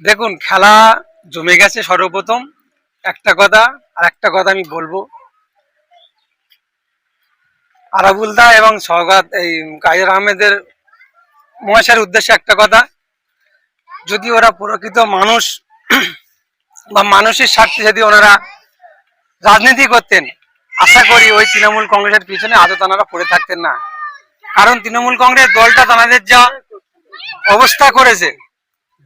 দেখুন, খেলা জমে গেছে সর্বপ্রথম। একটা কথা, আর একটা কথা আমি বলব। আরাবুলদা এবং সৌগাত এই কাজের আহমেদের মহাশয়ের উদ্দেশ্যে একটা কথা। যদি ওরা প্রকৃত মানুষ বা মানুষের স্বার্থে যদি ওনারা রাজনীতি করতেন, আশা করি ওই তৃণমূল কংগ্রেসের পিছনে আদৌ তানারা পড়ে থাকতেন না। কারণ তৃণমূল কংগ্রেস দলটা তাদের যা অবস্থা করেছে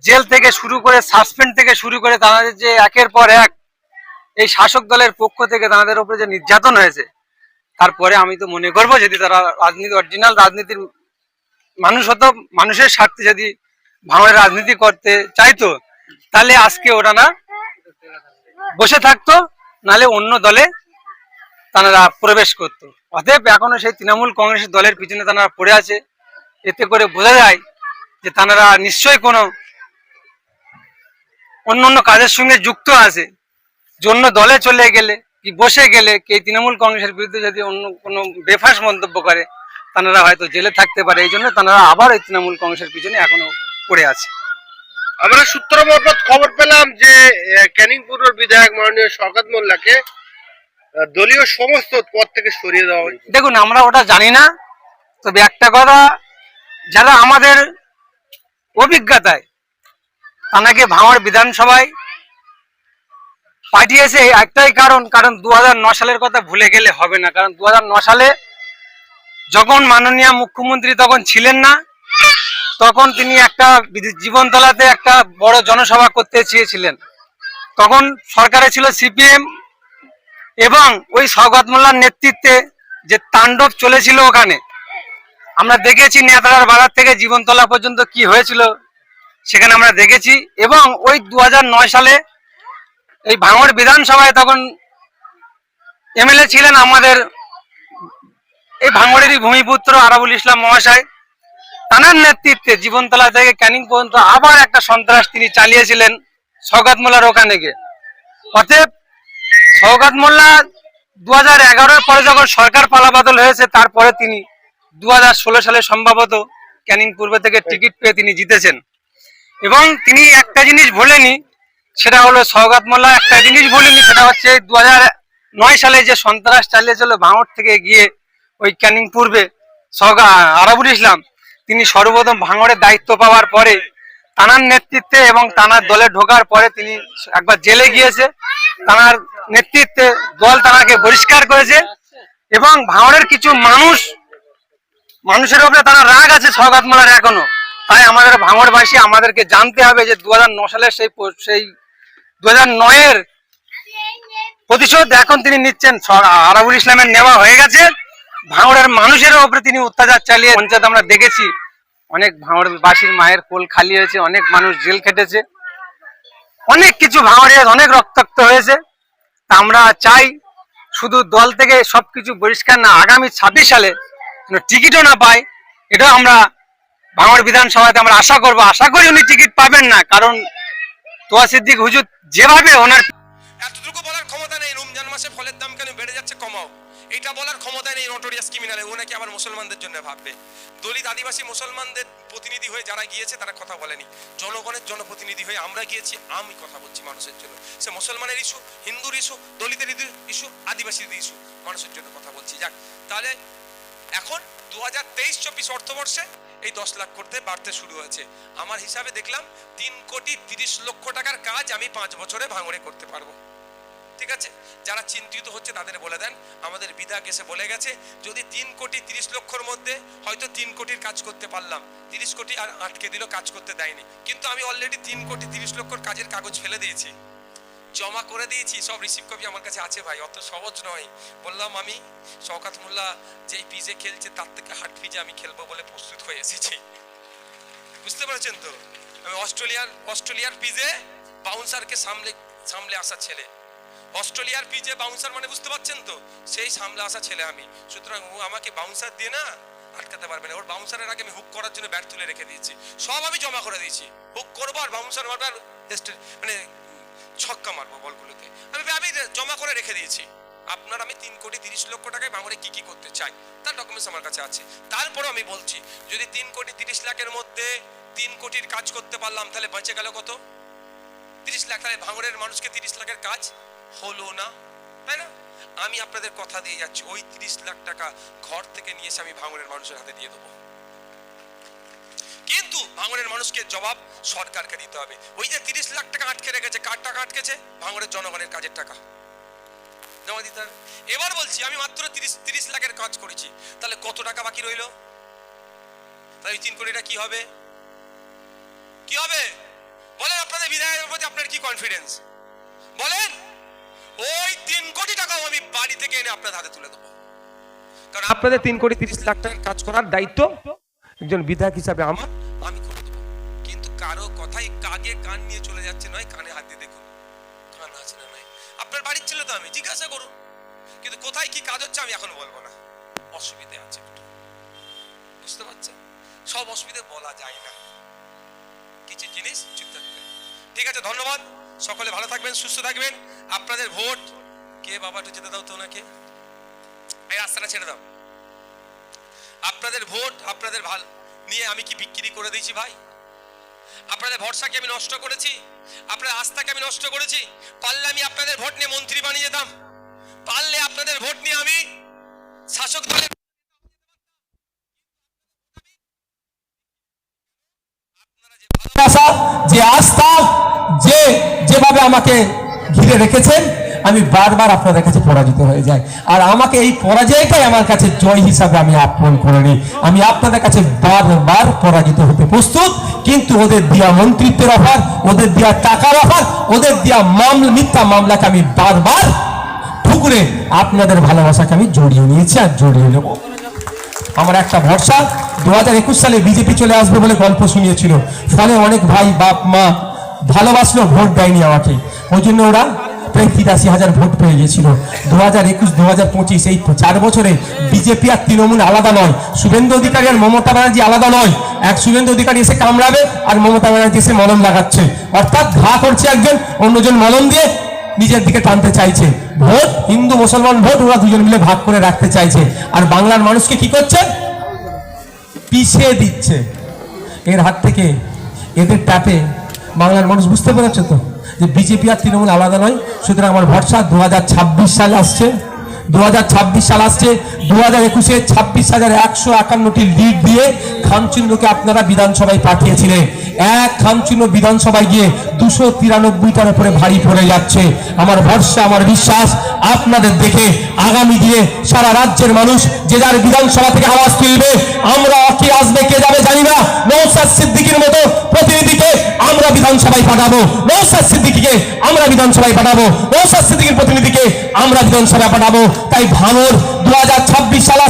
জেল থেকে শুরু করে সাসপেন্ড থেকে শুরু করে তাদের যে একের পর এক এই শাসক দলের পক্ষ থেকে তাদের উপরে যে নির্যাতন হয়েছে, তারপরে আমি তো মনে করব যদি তারা রাজনীতি অরিজিনাল রাজনীতির মানুষ হতো, মানুষের স্বার্থে যদি ভাঙের রাজনীতি করতে চাইতো, তাহলে আজকে ওরা না বসে থাকতো নালে অন্য দলে তারা প্রবেশ করতো। অতএব এখনও সেই তৃণমূল কংগ্রেসের দলের পিছনে তারা পড়ে আছে। এতে করে বোঝা যায় যে তারা নিশ্চয়ই কোনো অন্য অন্য কাজের সঙ্গে যুক্ত আছে। জন্য দলে চলে গেলে কি বসে গেলে কি তৃণমূল কংগ্রেসের বিরুদ্ধে যদি অন্য কোনো বেফাস মন্তব্য করে তারা হয়তো জেলে থাকতে পারে। এই জন্য তারা আবার এই তৃণমূল কংগ্রেসের পিছনে এখনও পড়ে আছে। আমরা সূত্র মারফত খবর পেলাম যে আহ, ক্যানিং পূর্বের বিধায়ক মাননীয় শওকত মোল্লাকে দলীয় সমস্ত পদ থেকে সরিয়ে দেওয়া হয়েছে। দেখুন আমরা ওটা জানি না তবে একটা কথা যারা আমাদের অভিজ্ঞতায় তানাকে ভাঙড় বিধানসভায় পাঠিয়েছে একটাই কারণ কারণ দু সালের কথা ভুলে গেলে হবে না। কারণ দু সালে যখন মাননীয় মুখ্যমন্ত্রী তখন ছিলেন না, তখন তিনি একটা জীবনতলাতে একটা বড় জনসভা করতে চেয়েছিলেন। তখন সরকারে ছিল সিপিএম এবং ওই সৌগত মোল্লার নেতৃত্বে যে তাণ্ডব চলেছিল ওখানে, আমরা দেখেছি নেতারার বাজার থেকে জীবনতলা পর্যন্ত কি হয়েছিল। সেখানে আমরা দেখেছি এবং ওই দু হাজার নয় সালে এই ভাঙড় বিধানসভায় তখন এমএলএ ছিলেন আমাদের এই ভাঙড়েরই ভূমিপুত্র আরাবুল ইসলাম মহাশয়। তানার নেতৃত্বে জীবনতলা থেকে ক্যানিং পর্যন্ত আবার একটা সন্ত্রাস তিনি চালিয়েছিলেন সৌগত মোল্লার ওখানে গিয়ে। অতএব সৌগত মোল্লা দু হাজার পরে যখন সরকার পালাবদল হয়েছে, তারপরে তিনি দু সালে সম্ভবত ক্যানিং পূর্ব থেকে টিকিট পেয়ে তিনি জিতেছেন। এবং তিনি একটা জিনিস ভোলেনি সেটা হলো সৌগত মোল্লা একটা জিনিস ভুলেনি সেটা হচ্ছে দু নয় সালে যে সন্ত্রাস চালিয়েছিল ভাঙড় থেকে গিয়ে ওই ক্যানিং পূর্বে সৌগা আরাবুল ইসলাম, তিনি সর্বপ্রথম ভাঙড়ের দায়িত্ব পাওয়ার পরে তানার নেতৃত্বে এবং তানার দলে ঢোকার পরে তিনি একবার জেলে গিয়েছে। তানার নেতৃত্বে দল তানাকে বহিষ্কার করেছে এবং ভাঙড়ের কিছু মানুষ, মানুষের উপরে তারা রাগ আছে সৌগাত মোল্লার এখনও। তাই আমাদের ভাঙড়বাসী আমাদেরকে জানতে হবে যে দু সালের সেই সেই দু হাজার নয়ের প্রতিশোধ এখন তিনি নিচ্ছেন আরাবুল ইসলামের নেওয়া হয়ে গেছে। ভাঙড়ের মানুষের উপরে তিনি অত্যাচার চালিয়ে পঞ্চায়েত আমরা দেখেছি। অনেক ভাঙড়বাসীর মায়ের কোল খালি হয়েছে, অনেক মানুষ জেল খেটেছে। অনেক কিছু ভাঙড়ে অনেক রক্তাক্ত হয়েছে। তা আমরা চাই শুধু দল থেকে সবকিছু বহিষ্কার না, আগামী ছাব্বিশ সালে টিকিটও না পায়, এটাও আমরা ভাঙড় বিধানসভাতে আমরা আশা করব। আশা করি উনি টিকিট পাবেন না, কারণ তোয়া সিদ্দিক হুজুর যেভাবে ওনার এতটুকু বলার ক্ষমতা নেই রমজান মাসে ফলের দাম কেন বেড়ে যাচ্ছে কমাও। এটা বলার ক্ষমতা নেই নটোরিয়াস ক্রিমিনালে ও নাকি আবার মুসলমানদের জন্য ভাববে। দলিত আদিবাসী মুসলমানদের প্রতিনিধি হয়ে যারা গিয়েছে, তারা কথা বলেনি। জনগণের জনপ্রতিনিধি হয়ে আমরা গিয়েছি, আমি কথা বলছি মানুষের জন্য। সে মুসলমানের ইস্যু হিন্দুর ইস্যু দলিতের ইস্যু আদিবাসীদের ইস্যু মানুষের জন্য কথা বলছি। যাক, তাহলে এখন দু হাজার তেইশ চব্বিশ অর্থবর্ষে এই দশ লাখ করতে বাড়তে শুরু হয়েছে। আমার হিসাবে দেখলাম তিন কোটি তিরিশ লক্ষ টাকার কাজ আমি পাঁচ বছরে ভাঙড়ে করতে পারব। ঠিক আছে? যারা চিন্তিত হচ্ছে তাদের বলে দেন। আমাদের বিধায়ক এসে বলে গেছে, যদি তিন কোটি তিরিশ লক্ষর মধ্যে হয়তো তিন কোটির কাজ করতে পারলাম। তিরিশ কোটি আর আটকে দিল কাজ করতে দেয়নি। কিন্তু আমি অলরেডি তিন কোটি তিরিশ লক্ষর কাজের কাগজ ফেলে দিয়েছি। জমা করে দিয়েছি, সব রিসিভ কপি আমার কাছে আছে ভাই, অত সহজ নয়। বললাম, আমি শওকাত মোল্লা যেই পিজে খেলছে, তার থেকে হাট পিজে আমি খেলব বলে প্রস্তুত হয়ে এসেছি। বুঝতে পেরেছেন তো? আমি অস্ট্রেলিয়ার অস্ট্রেলিয়ার পিজে বাউন্সারকে সামলে সামলে আসা ছেলে। অস্ট্রেলিয়ার পিজে বাউন্সার মানে বুঝতে পারছেন তো? সেই সামলে আসা ছেলে আমি। সুতরাং ও আমাকে বাউন্সার দিয়ে না আটকাতে পারবে না। ওর বাউন্সারের আগে আমি হুক করার জন্য ব্যাট তুলে রেখে দিয়েছি। সব আমি জমা করে দিয়েছি। হুক করব আর বাউন্সার মারবো আর এস্টে- মানে ছক্কা মারবো বলগুলোতে। আমি আমি জমা করে রেখে দিয়েছি। আপনার আমি তিন কোটি তিরিশ লক্ষ টাকায় বাংলায় কি কি করতে চাই, তার ডকুমেন্টস আমার কাছে আছে। তারপরে আমি বলছি, যদি তিন কোটি তিরিশ লাখের মধ্যে তিন কোটির কাজ করতে পারলাম, তাহলে বেঁচে গেল কত? তিরিশ লাখ, তাহলে ভাঙড়ের মানুষকে তিরিশ লাখের কাজ হলো না, তাই না? আমি আপনাদের কথা দিয়ে যাচ্ছি, ওই তিরিশ লাখ টাকা ঘর থেকে নিয়ে এসে আমি ভাঙড়ের মানুষের হাতে দিয়ে দেবো। ভাঙড়ের মানুষকে জবাব সরকারকে দিতে হবে। ওই যে তিরিশ লাখ টাকা আটকে রেখেছে, কার টাকা আটকেছে? ভাঙড়ের জনগণের কাজের টাকা। জমা দিতে হবে এবার বলছি, আমি মাত্র তিরিশ তিরিশ লাখের কাজ করেছি। তাহলে কত টাকা বাকি রইল? ওই তিন কোটিটা কি হবে? কি হবে? বলেন আপনাদের বিধায়কের প্রতি আপনার কি কনফিডেন্স বলেন, ওই তিন কোটি টাকাও আমি বাড়ি থেকে এনে আপনার হাতে তুলে দেবো। কারণ আপনাদের তিন কোটি তিরিশ লাখ টাকার কাজ করার দায়িত্ব একজন বিধায়ক হিসাবে আমার। কারও কথাই কাগে কান নিয়ে চলে যাচ্ছে, নয় কানে হাত দিয়ে দেখুন। কান আছে না নাই? আপনার বাড়ির ছিল তো আমি, জিজ্ঞাসা করুন। কিন্তু কোথায় কি কাজ হচ্ছে আমি এখন বলব না। অসুবিধে আছে বুঝতে পারছেন? সব অসুবিধে বলা যায় না। কিছু জিনিস চুপ থাকবে ঠিক আছে, ধন্যবাদ। সকলে ভালো থাকবেন, সুস্থ থাকবেন। আপনাদের ভোট। কে বাবা একটু যেতে দাও তো ওনাকে। এই রাস্তাটা ছেড়ে দাও। আপনাদের ভোট, আপনাদের ভালো নিয়ে আমি কি বিক্রি করে দিয়েছি ভাই? আপনাদের ভরসাকে আমি নষ্ট করেছি আপনার আস্থাকে আমি নষ্ট করেছি, পারলে আমি আপনাদের ভোট নিয়ে মন্ত্রী বানিয়ে যেতাম, পারলে আপনাদের ভোট নিয়ে আমি শাসক দলের যে আস্থা, যে যেভাবে আমাকে ঘিরে রেখেছেন আমি বারবার আপনাদের কাছে পরাজিত হয়ে যাই। আর আমাকে এই পরাজয়টাই আমার কাছে জয় হিসাবে আমি আপন করে নিই। আমি আপনাদের কাছে বারবার পরাজিত হতে প্রস্তুত, কিন্তু ওদের দেওয়া মন্ত্রিত্বের অফার, ওদের দেওয়া টাকার অফার, ওদের দেওয়া মামলা, মিথ্যা মামলাকে আমি বারবার ঠুকরে আপনাদের ভালোবাসাকে আমি জড়িয়ে নিয়েছি আর জড়িয়ে নেব। আমার একটা ভরসা দু হাজার একুশ সালে বিজেপি চলে আসবে বলে গল্প শুনিয়েছিল। ফলে অনেক ভাই, বাপ, মা ভালোবাসলো ভোট দেয়নি আমাকে। ওই জন্য ওরা প্রায় তিরাশি হাজার ভোট পেয়ে গেছিল। দু হাজার একুশ দু হাজার পঁচিশ, এই চার বছরে বিজেপি আর তৃণমূল আলাদা নয়। শুভেন্দু অধিকারী আর মমতা ব্যানার্জি আলাদা নয়। এক শুভেন্দু অধিকারী এসে কামড়াবে আর মমতা ব্যানার্জি এসে মলম লাগাচ্ছে। অর্থাৎ ঘা করছে একজন, অন্যজন মলম দিয়ে নিজের দিকে টানতে চাইছে। ভোট, হিন্দু, মুসলমান ভোট, ওরা দুজন মিলে ভাগ করে রাখতে চাইছে। আর বাংলার মানুষকে কি করছে? পিছিয়ে দিচ্ছে। এর হাত থেকে, এদের ট্যাপে বাংলার মানুষ বুঝতে পেরেছে তো? যে বিজেপি আর তৃণমূল আলাদা নয়, সুতরাং আমার ভরসা দু হাজার ছাব্বিশ সাল আসছে। দু হাজার ছাব্বিশ সাল আসছে দু হাজার একুশে ছাব্বিশ হাজার একশো একান্নটি লিড দিয়ে খামচিহ্নকে আপনারা বিধানসভায় পাঠিয়েছিলেন। এক খামচিহ্ন বিধানসভায় গিয়ে দুশো তিরানব্বইটার উপরে ভারী পড়ে যাচ্ছে। আমার ভরসা, আমার বিশ্বাস, আপনাদের দেখে আগামী দিনে সারা রাজ্যের মানুষ যে যার বিধানসভা থেকে আওয়াজ তুলবে, আমরা কে আসবে, কে যাবে জানি না। নৌসাদ সিদ্দিকির মতো প্রতিনিধিকে আমরা বিধানসভায় পাঠাবো। নৌসাদ সিদ্দিকিকে আমরা বিধানসভায় পাঠাবো। নৌসাদ সিদ্দিকির প্রতিনিধিকে আমরা বিধানসভায় পাঠাবো। তাই ভাঙর দু হাজার ছাব্বিশ সাল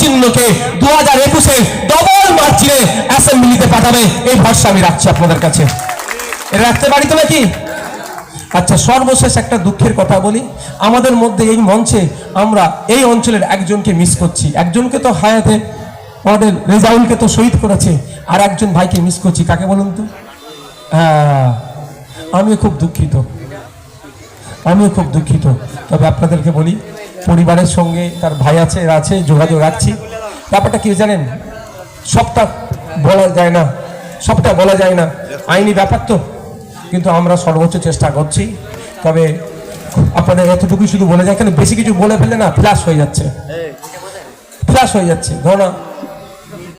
চিহ্নকে দু হাজার একুশে ডবল অ্যাসেম্বলিতে পাঠাবে। এই ভরসা আমি রাখছি আপনাদের কাছে। তো নাকি? আচ্ছা সর্বশেষ একটা দুঃখের কথা বলি। আমাদের মধ্যে এই মঞ্চে আমরা এই অঞ্চলের একজনকে মিস করছি। একজনকে তো হায়াতে আমাদের রেজাউলকে তো শহীদ করেছে। আর একজন ভাইকে মিস করছি। কাকে বলুন তো? হ্যাঁ আমিও খুব দুঃখিত। আমিও খুব দুঃখিত। তবে আপনাদেরকে বলি পরিবারের সঙ্গে তার ভাই আছে এরা আছে যোগাযোগ রাখছি। ব্যাপারটা কি জানেন? সবটা বলা যায় না সবটা বলা যায় না। আইনি ব্যাপার তো কিন্তু আমরা সর্বোচ্চ চেষ্টা করছি। তবে আপনাদের এতটুকুই শুধু বলে যায় কেন বেশি কিছু বলে ফেললে না ফ্ল্যাশ হয়ে যাচ্ছে। ফ্ল্যাশ হয়ে যাচ্ছে। ধরো না